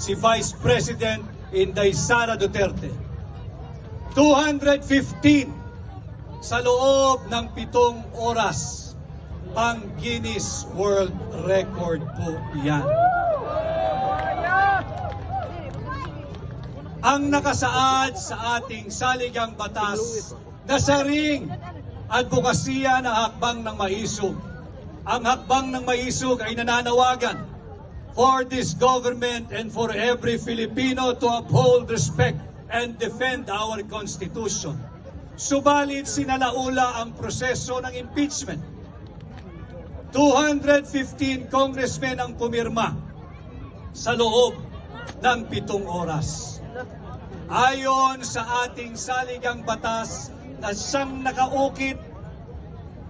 si Vice President Inday Sara Duterte. 215 sa loob ng pitong oras. Pang Guinness World Record po yan. Ang nakasaad sa ating saligang batas na sa ring advokasya ng hakbang ng maisog. Ang hakbang ng maisog ay nananawagan for this government and for every Filipino to uphold, respect, and defend our Constitution. Subalit sinalaula ang proseso ng impeachment. 215 congressmen ang pumirma sa loob ng pitong oras. Ayon sa ating saligang batas na siyang nakaukit,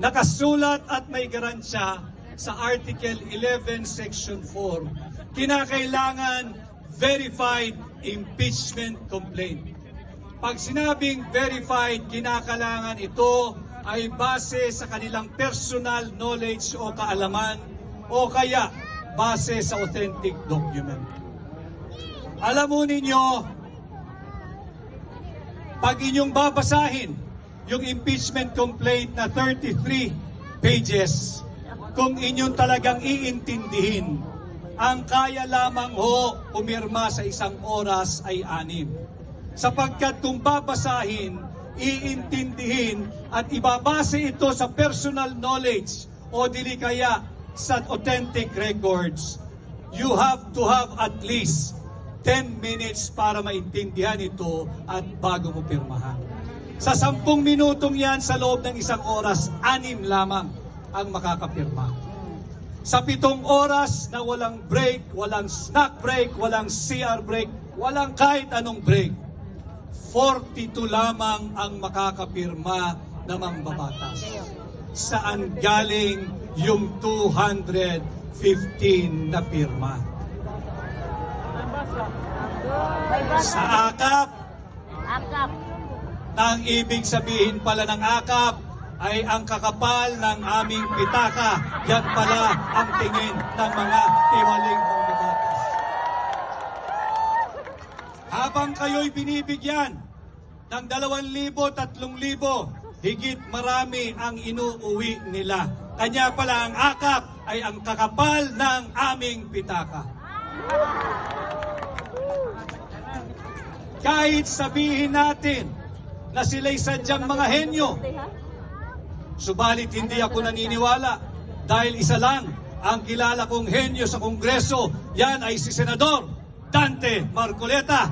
nakasulat at may garansya sa Article 11, Section 4, kinakailangan verified impeachment complaint. Pag sinabing verified, kinakailangan ito ay base sa kanilang personal knowledge o kaalaman o kaya base sa authentic document. Alam mo ninyo, pag inyong babasahin yung impeachment complaint na 33 pages, kung inyong talagang iintindihin, ang kaya lamang ho pumirma sa isang oras ay anim. Sapagkat kung babasahin, iintindihin at ibabase ito sa personal knowledge o dili kaya sa authentic records, you have to have at least 10 minutes para maintindihan ito at bago mo pirmahan. Sa sampung minutong yan sa loob ng isang oras, anim lamang ang makakapirma. Sa pitong oras na walang break, walang snack break, walang CR break, walang kahit anong break, 42 lamang ang makakapirma na mambabatas. Saan galing yung 215 na pirma? Sa akap, Akap. ang ibig sabihin pala ng akap ay ang kakapal ng aming pitaka. Yan pala ang tingin ng mga tiwaling mambabatas. Habang kayo'y binibigyan ng 2,000, 3,000, higit marami ang inuuwi nila. Kanya pala ang akap ay ang kakapal ng aming pitaka. Kahit sabihin natin na sila'y sadyang mga henyo, subalit hindi ako naniniwala dahil isa lang ang kilala kong henyo sa Kongreso, yan ay si Senador Dante Marcoleta.